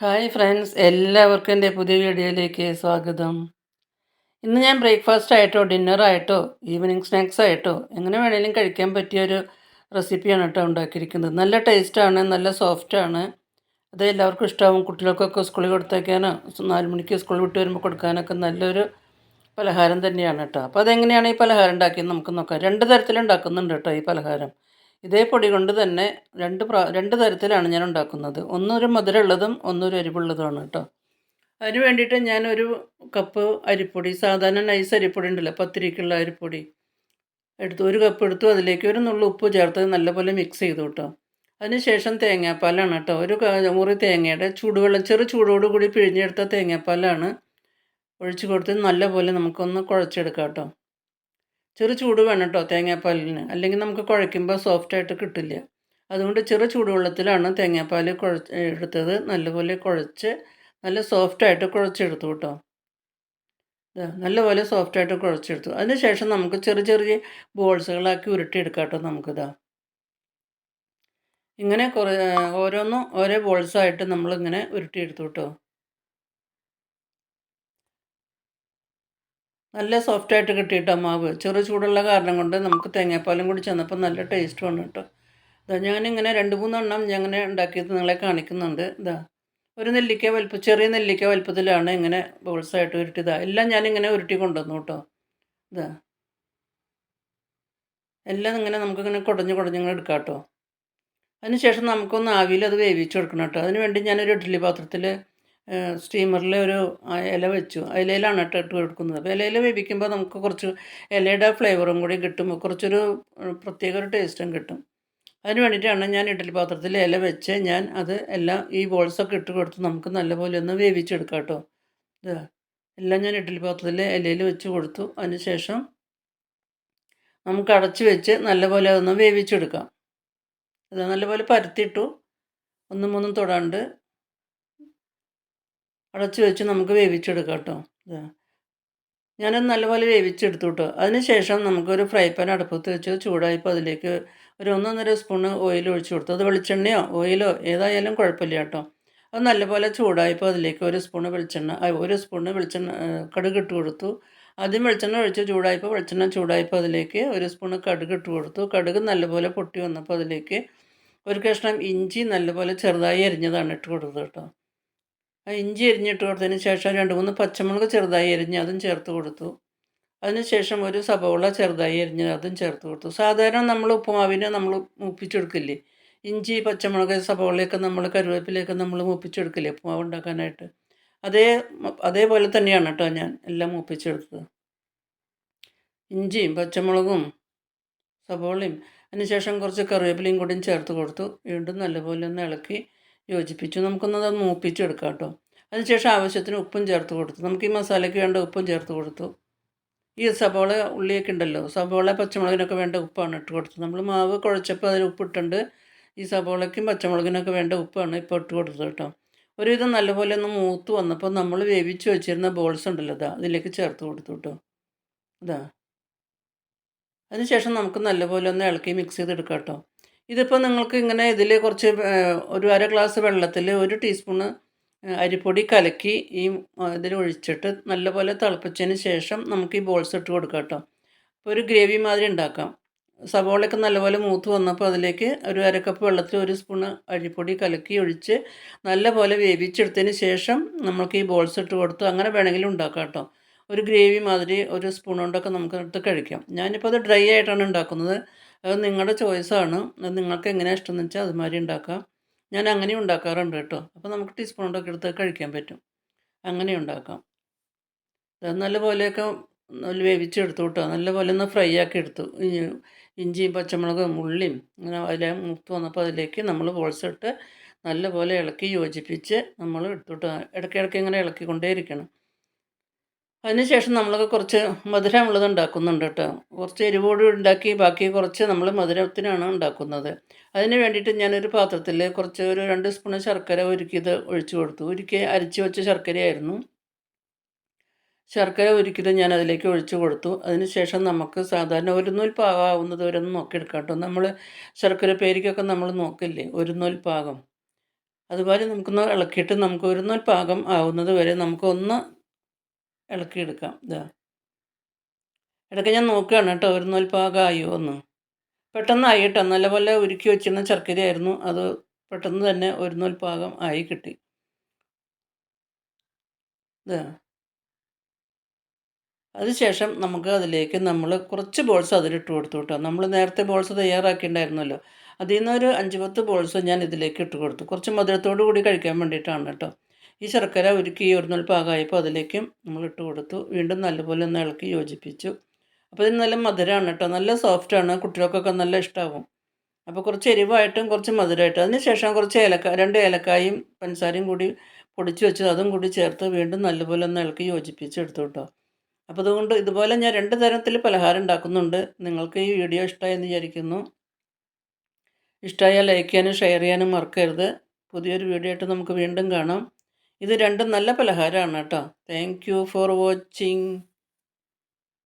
Hi friends എല്ലാവർക്കും എന്റെ പുതിയ വീഡിയോയിലേക്ക് സ്വാഗതം. ഇന്ന് ഞാൻ ബ്രേക്ക്ഫാസ്റ്റ് ആയിട്ടോ ഡിന്നറായിട്ടോ ഈവനിങ് സ്നാക്സ് ആയിട്ടോ എങ്ങനെ വേണേലും കഴിക്കാൻ പറ്റിയ ഒരു റെസിപ്പിയാണ് കേട്ടോ ഉണ്ടാക്കിയിരിക്കുന്നത്. നല്ല ടേസ്റ്റാണ് നല്ല സോഫ്റ്റാണ് അത് എല്ലാവർക്കും ഇഷ്ടമാവും കുട്ടികൾക്കൊക്കെ സ്കൂളിൽ കൊടുത്തേക്കാനോ നാല് മണിക്ക് സ്കൂളിൽ വിട്ട് വരുമ്പോൾ കൊടുക്കാനൊക്കെ നല്ലൊരു പലഹാരം തന്നെയാണ് കേട്ടോ. അപ്പോൾ അതെങ്ങനെയാണ് ഈ പലഹാരം ഉണ്ടാക്കിയത്? നമുക്ക് നോക്കാം. രണ്ട് തരത്തിലുണ്ടാക്കുന്നുണ്ട് കേട്ടോ ഈ പലഹാരം. ഇതേ പൊടി കൊണ്ട് തന്നെ രണ്ട് പ്രാ രണ്ട് തരത്തിലാണ് ഞാൻ ഉണ്ടാക്കുന്നത്. ഒന്നൊരു മധുരമുള്ളതും ഒന്നൊരു അരിപ്പുള്ളതുമാണ് കേട്ടോ. അതിന് വേണ്ടിയിട്ട് ഞാനൊരു കപ്പ് അരിപ്പൊടി സാധാരണ നൈസ് അരിപ്പൊടി ഉണ്ടല്ലോ പത്തിരിക്കുള്ള അരിപ്പൊടി എടുത്തു ഒരു കപ്പ് എടുത്തു അതിലേക്ക് ഒരു നുള്ളു ഉപ്പ് ചേർത്ത് നല്ലപോലെ മിക്സ് ചെയ്തു കേട്ടോ. അതിനുശേഷം തേങ്ങാപ്പാലാണ് കേട്ടോ. ഒരു മുറി തേങ്ങയുടെ ചൂടുവെള്ളം ചെറു ചൂടോടുകൂടി പിഴിഞ്ഞെടുത്ത തേങ്ങാപ്പാലാണ് ഒഴിച്ചു കൊടുത്ത് നല്ലപോലെ നമുക്കൊന്ന് കുഴച്ചെടുക്കാം കേട്ടോ. ചെറു ചൂട് വേണം കേട്ടോ തേങ്ങാപ്പാലിന്. അല്ലെങ്കിൽ നമുക്ക് കുഴയ്ക്കുമ്പോൾ സോഫ്റ്റായിട്ട് കിട്ടില്ല. അതുകൊണ്ട് ചെറു ചൂടുവെള്ളത്തിലാണ് തേങ്ങാപ്പാൽ കുഴച്ച് എടുത്തത്. നല്ലപോലെ കുഴച്ച് നല്ല സോഫ്റ്റായിട്ട് കുഴച്ചെടുത്തു കേട്ടോ നല്ലപോലെ സോഫ്റ്റായിട്ട് കുഴച്ചെടുത്തു. അതിനുശേഷം നമുക്ക് ചെറിയ ചെറിയ ബോൾസുകളാക്കി ഉരുട്ടിയെടുക്കാം കേട്ടോ നമുക്കിതാ ഇങ്ങനെ കുറേ ഓരോന്നും ഓരോ ബോൾസായിട്ട് നമ്മളിങ്ങനെ ഉരുട്ടിയെടുത്തു കേട്ടോ നല്ല സോഫ്റ്റായിട്ട് കിട്ടിയിട്ടോ മാവ്. ചെറു ചൂടുള്ള കാരണം കൊണ്ട് നമുക്ക് തേങ്ങാപ്പാലും കൂടി ചെന്നപ്പോൾ നല്ല ടേസ്റ്റ് വന്നു കേട്ടോ. ഇതാ ഞാനിങ്ങനെ രണ്ട് മൂന്നെണ്ണം ഞാൻ ഇങ്ങനെ ഉണ്ടാക്കിയത് നിങ്ങളെ കാണിക്കുന്നുണ്ട്. ഇതാ ഒരു നെല്ലിക്ക വലുപ്പം ചെറിയ നെല്ലിക്ക വലുപ്പത്തിലാണ് ഇങ്ങനെ ബോൾസായിട്ട് ഉരുട്ടിയതാ. എല്ലാം ഞാനിങ്ങനെ ഉരുട്ടി കൊണ്ടുവന്നു കേട്ടോ. ഇതാ എല്ലാം ഇങ്ങനെ നമുക്കിങ്ങനെ കുടഞ്ഞ് കുടഞ്ഞ് ഇങ്ങനെ എടുക്കാം കേട്ടോ. അതിനുശേഷം നമുക്കൊന്ന് ആവിയിൽ അത് വേവിച്ച് കൊടുക്കണം കേട്ടോ. അതിന് വേണ്ടി ഞാനൊരു ഇഡ്ഡലി പാത്രത്തിൽ സ്റ്റീമറിൽ ഒരു ഇല വെച്ചു. ഇലയിലാണ് കേട്ടോ ഇട്ട് കൊടുക്കുന്നത്. അപ്പോൾ ഇലയിൽ വേവിക്കുമ്പോൾ നമുക്ക് കുറച്ച് ഇലയുടെ ഫ്ലേവറും കൂടി കിട്ടും. കുറച്ചൊരു പ്രത്യേക ഒരു ടേസ്റ്റും കിട്ടും. അതിന് വേണ്ടിയിട്ടാണ് ഞാൻ ഇഡ്ഡലി പാത്രത്തിൽ ഇല വെച്ച് ഞാൻ അത് എല്ലാം ഈ ബോൾസൊക്കെ ഇട്ട് കൊടുത്ത് നമുക്ക് നല്ലപോലെ ഒന്ന് വേവിച്ചെടുക്കാം കേട്ടോ. എല്ലാം ഞാൻ ഇഡ്ഡലി പാത്രത്തിൽ ഇലയിൽ വെച്ച് കൊടുത്തു. അതിന് ശേഷം നമുക്ക് അടച്ച് വെച്ച് നല്ലപോലെ അതൊന്ന് വേവിച്ചെടുക്കാം. അത് നല്ലപോലെ പരത്തിയിട്ടു. ഒന്നും മൂന്നും തൊടാണ്ട് അടച്ച് വെച്ച് നമുക്ക് വേവിച്ചെടുക്കാം കേട്ടോ. ഞാനത് നല്ലപോലെ വേവിച്ചെടുത്തു കേട്ടോ അതിന് ശേഷം നമുക്കൊരു ഫ്രൈ പാൻ അടുപ്പത്ത് വെച്ച് ചൂടായപ്പോൾ അതിലേക്ക് ഒരു ഒന്നൊന്നര സ്പൂണ് ഓയിൽ ഒഴിച്ചു കൊടുത്തു. അത് വെളിച്ചെണ്ണയോ ഓയിലോ ഏതായാലും കുഴപ്പമില്ല കേട്ടോ. അത് നല്ലപോലെ ചൂടായപ്പോൾ അതിലേക്ക് ഒരു സ്പൂണ് വെളിച്ചെണ്ണ ഒരു സ്പൂണ് വെളിച്ചെണ്ണ കടുക് ഇട്ട് കൊടുത്തു. ആദ്യം വെളിച്ചെണ്ണ ഒഴിച്ച് ചൂടായപ്പോൾ വെളിച്ചെണ്ണ ചൂടായപ്പോൾ അതിലേക്ക് ഒരു സ്പൂണ് കടുക് ഇട്ട് കൊടുത്തു. കടുക് നല്ലപോലെ പൊട്ടി വന്നപ്പോൾ അതിലേക്ക് ഒരു കഷ്ണം ഇഞ്ചി നല്ലപോലെ ചെറുതായി അരിഞ്ഞതാണ് ഇട്ട് കൊടുത്തത് കേട്ടോ. ഇഞ്ചി അരിഞ്ഞിട്ട് കൊടുത്തതിന് ശേഷം രണ്ട് മൂന്ന് പച്ചമുളക് ചെറുതായി അരിഞ്ഞ് അതും ചേർത്ത് കൊടുത്തു. അതിനുശേഷം ഒരു സബോള ചെറുതായി അരിഞ്ഞ് അതും ചേർത്ത് കൊടുത്തു. സാധാരണ നമ്മൾ ഉപ്പുമാവിനെ നമ്മൾ മൂപ്പിച്ചെടുക്കില്ലേ? ഇഞ്ചി പച്ചമുളക് സബോളയൊക്കെ നമ്മൾ കരുവേപ്പിലയൊക്കെ നമ്മൾ മൂപ്പിച്ചെടുക്കില്ലേ ഉപ്പുമാവ് ഉണ്ടാക്കാനായിട്ട്? അതേ അതേപോലെ തന്നെയാണ് കേട്ടോ ഞാൻ എല്ലാം മൂപ്പിച്ചെടുത്തത്. ഇഞ്ചിയും പച്ചമുളകും സബോളയും അതിനുശേഷം കുറച്ച് കറിവേപ്പിലയും കൂടിയും ചേർത്ത് കൊടുത്തു. വീണ്ടും നല്ലപോലെ ഒന്ന് ഇളക്കി യോജിപ്പിച്ചു. നമുക്കൊന്നത് മൂപ്പിച്ചെടുക്കാം കേട്ടോ. അതിനുശേഷം ആവശ്യത്തിന് ഉപ്പും ചേർത്ത് കൊടുത്തു. നമുക്ക് ഈ മസാലയ്ക്ക് വേണ്ട ഉപ്പും ചേർത്ത് കൊടുത്തു. ഈ സബോള ഉള്ളിയൊക്കെ ഉണ്ടല്ലോ സബോള പച്ചമുളകിനൊക്കെ വേണ്ട ഉപ്പാണ് ഇട്ട് കൊടുത്തത്. നമ്മൾ മാവ് കുഴച്ചപ്പോൾ അതിൽ ഉപ്പിട്ടുണ്ട്. ഈ സബോളയ്ക്കും പച്ചമുളകിനൊക്കെ വേണ്ട ഉപ്പാണ് ഇപ്പോൾ ഇട്ട് കൊടുത്തത് കേട്ടോ. ഒരുവിധം നല്ലപോലെ ഒന്ന് മൂത്ത് വന്നപ്പോൾ നമ്മൾ വേവിച്ച് വെച്ചിരുന്ന ബോൾസ് ഉണ്ടല്ലോ അതാ അതിലേക്ക് ചേർത്ത് കൊടുത്തു കേട്ടോ. ഇതാ അതിനുശേഷം നമുക്ക് നല്ലപോലെ ഒന്ന് ഇളക്കി മിക്സ് ചെയ്തെടുക്കാം കേട്ടോ. ഇതിപ്പോൾ നിങ്ങൾക്ക് ഇങ്ങനെ ഇതിൽ കുറച്ച് ഒരു അര ഗ്ലാസ് വെള്ളത്തിൽ ഒരു ടീസ്പൂണ് അരിപ്പൊടി കലക്കി ഈ ഇതിൽ ഒഴിച്ചിട്ട് നല്ലപോലെ തിളപ്പിച്ചതിന് ശേഷം നമുക്ക് ഈ ബോൾസ് ഇട്ട് കൊടുക്കാം കേട്ടോ. അപ്പോൾ ഒരു ഗ്രേവി മാതിരി ഉണ്ടാക്കാം. സവോളയൊക്കെ നല്ലപോലെ മൂത്ത് വന്നപ്പോൾ അതിലേക്ക് ഒരു അരക്കപ്പ് വെള്ളത്തിൽ ഒരു സ്പൂണ് അരിപ്പൊടി കലക്കി ഒഴിച്ച് നല്ലപോലെ വേവിച്ചെടുത്തതിന് ശേഷം നമുക്ക് ഈ ബോൾസ് ഇട്ട് കൊടുത്ത് അങ്ങനെ വേണമെങ്കിലും ഉണ്ടാക്കാം കേട്ടോ. ഒരു ഗ്രേവി മാതിരി ഒരു സ്പൂൺ കൊണ്ടൊക്കെ നമുക്ക് എടുത്ത് കഴിക്കാം. ഞാനിപ്പോൾ അത് ഡ്രൈ ആയിട്ടാണ് ഉണ്ടാക്കുന്നത്. അത് നിങ്ങളുടെ ചോയ്സാണ് അത് നിങ്ങൾക്ക് എങ്ങനെ ഇഷ്ടം എന്ന് വെച്ചാൽ അതുമാതിരി ഉണ്ടാക്കാം. ഞാൻ അങ്ങനെ ഉണ്ടാക്കാറുണ്ട് കേട്ടോ. അപ്പോൾ നമുക്ക് ടീസ്പൂൺ കൊണ്ടൊക്കെ എടുത്ത് കഴിക്കാൻ പറ്റും. അങ്ങനെ ഉണ്ടാക്കാം. നല്ലപോലെയൊക്കെ നല്ല വേവിച്ചെടുത്തു കേട്ടോ നല്ലപോലെ ഒന്ന് ഫ്രൈ ആക്കി എടുത്തു. ഇഞ്ചിയും പച്ചമുളകും ഉള്ളിയും അങ്ങനെ അതിലെ മുത്ത് വന്നപ്പോൾ അതിലേക്ക് നമ്മൾ ബോൾസിട്ട് നല്ലപോലെ ഇളക്കി യോജിപ്പിച്ച് നമ്മൾ എടുത്തുവിട്ട് ഇടയ്ക്കിടയ്ക്ക് ഇങ്ങനെ ഇളക്കിക്കൊണ്ടേയിരിക്കണം. അതിനുശേഷം നമ്മളൊക്കെ കുറച്ച് മധുരമുള്ളത് ഉണ്ടാക്കുന്നുണ്ട് കേട്ടോ. കുറച്ച് എരിവോട് ഉണ്ടാക്കി ബാക്കി കുറച്ച് നമ്മൾ മധുരത്തിനാണ് ഉണ്ടാക്കുന്നത്. അതിന് വേണ്ടിയിട്ട് ഞാനൊരു പാത്രത്തിൽ കുറച്ച് ഒരു രണ്ട് സ്പൂൺ ശർക്കര ഉരുക്കിയത് ഒഴിച്ചു കൊടുത്തു. ഉരുക്കി അരിച്ച് വെച്ച ശർക്കരയായിരുന്നു. ശർക്കര ഉരുക്കിയത് ഞാൻ അതിലേക്ക് ഒഴിച്ചു കൊടുത്തു. അതിനുശേഷം നമുക്ക് സാധാരണ ഒരു നൂൽ പാകമാവുന്നത് വരെ ഒന്ന് നോക്കിയെടുക്കാം കേട്ടോ. നമ്മൾ ശർക്കര പേരിക്കൊക്കെ നമ്മൾ നോക്കില്ലേ? ഒരു നൂൽ പാകം. അതുപോലെ നമുക്കൊന്ന് ഇളക്കിയിട്ട് നമുക്ക് ഒരു നൂൽ പാകം ആവുന്നത് വരെ നമുക്കൊന്ന് ഇളക്കിയെടുക്കാം. ഇതാ ഇടയ്ക്ക് ഞാൻ നോക്കുകയാണ് കേട്ടോ ഒരു നൂൽപ്പാകമായോ എന്ന് പെട്ടെന്ന് എന്ന് പെട്ടെന്നായി കേട്ടോ നല്ലപോലെ ഉരുക്കി വെച്ചിരുന്ന ശർക്കരയായിരുന്നു അത് പെട്ടെന്ന് തന്നെ ഒരു നൂൽപ്പാകം പാകം ആയി കിട്ടി. ഇതാ അതിനുശേഷം നമുക്ക് അതിലേക്ക് നമ്മൾ കുറച്ച് ബോൾസ് അതിലിട്ട് കൊടുത്തു കേട്ടോ. നമ്മൾ നേരത്തെ ബോൾസ് തയ്യാറാക്കിയിട്ടുണ്ടായിരുന്നല്ലോ. അതിൽ നിന്നൊരു അഞ്ച് പത്ത് ബോൾസ് ഞാൻ ഇതിലേക്ക് ഇട്ട് കൊടുത്തു. കുറച്ച് മധുരത്തോടു കൂടി കഴിക്കാൻ വേണ്ടിയിട്ടാണ് കേട്ടോ. ഈ ശർക്കര ഉരുക്കി ഒരു നൂൽ അതിലേക്കും നമ്മൾ ഇട്ട് കൊടുത്തു. വീണ്ടും നല്ലപോലെ ഒന്ന് ഇളക്കി യോജിപ്പിച്ചു. അപ്പോൾ ഇത് നല്ല മധുരമാണ് കേട്ടോ. നല്ല സോഫ്റ്റാണ് കുട്ടികൾക്കൊക്കെ നല്ല ഇഷ്ടമാവും അപ്പോൾ കുറച്ച് എരിവായിട്ടും കുറച്ച് മധുരമായിട്ടും. അതിന് ശേഷം കുറച്ച് ഏലക്ക രണ്ട് ഏലക്കായും പഞ്ചസാരയും കൂടി പൊടിച്ച് വെച്ച് അതും കൂടി ചേർത്ത് വീണ്ടും നല്ലപോലെ ഒന്ന് ഇളക്കി യോജിപ്പിച്ച് എടുത്തു കേട്ടോ. അപ്പോൾ അതുകൊണ്ട് ഇതുപോലെ ഞാൻ രണ്ട് തരത്തിൽ പലഹാരം ഉണ്ടാക്കുന്നുണ്ട്. നിങ്ങൾക്ക് ഈ വീഡിയോ ഇഷ്ടമായെന്ന് വിചാരിക്കുന്നു. ഇഷ്ടമായാൽ ലൈക്ക് ചെയ്യാനും ഷെയർ ചെയ്യാനും മറക്കരുത്. പുതിയൊരു വീഡിയോ ആയിട്ട് നമുക്ക് വീണ്ടും കാണാം. ഇത് രണ്ടും നല്ല പലഹാരമാണ് കേട്ടോ. Thank you for watching